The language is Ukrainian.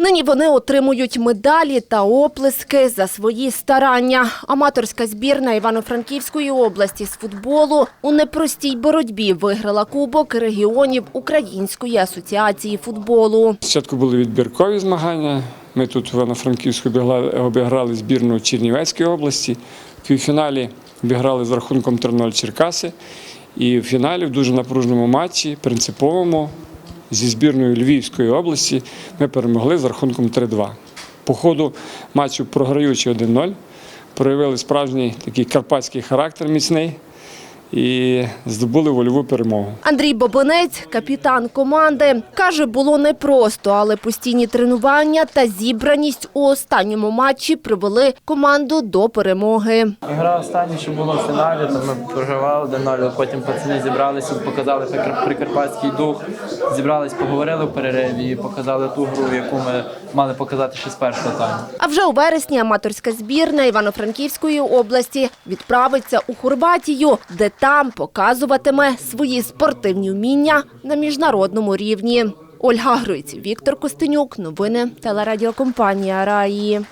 Нині вони отримують медалі та оплески за свої старання. Аматорська збірна Івано-Франківської області з футболу у непростій боротьбі виграла Кубок регіонів Української асоціації футболу. Спочатку були відбіркові змагання. Ми тут в Івано-Франківську обіграли збірну Чернівецької області. В півфіналі обіграли з рахунком 3-0 Черкаси. І в фіналі в дуже напруженому матчі, принциповому, зі збірною Львівської області ми перемогли з рахунком 3-2. По ходу матчу програючи 1-0, проявили справжній такий карпатський характер міцний і здобули вольову перемогу. Андрій Бобонець, капітан команди, каже, було непросто, але постійні тренування та зібраність у останньому матчі привели команду до перемоги. Гра остання, що було в фіналі, то ми програвали 1-0, потім пацани зібралися, показали прикар- прикарпатський дух, зібрались, поговорили в перериві і показали ту гру, яку ми мали показати ще з першого тайму. А вже у вересні аматорська збірна Івано-Франківської області відправиться у Хорватію, де там показуватиме свої спортивні вміння на міжнародному рівні. Ольга Гриць, Віктор Костенюк. Новини телерадіокомпанія Раї.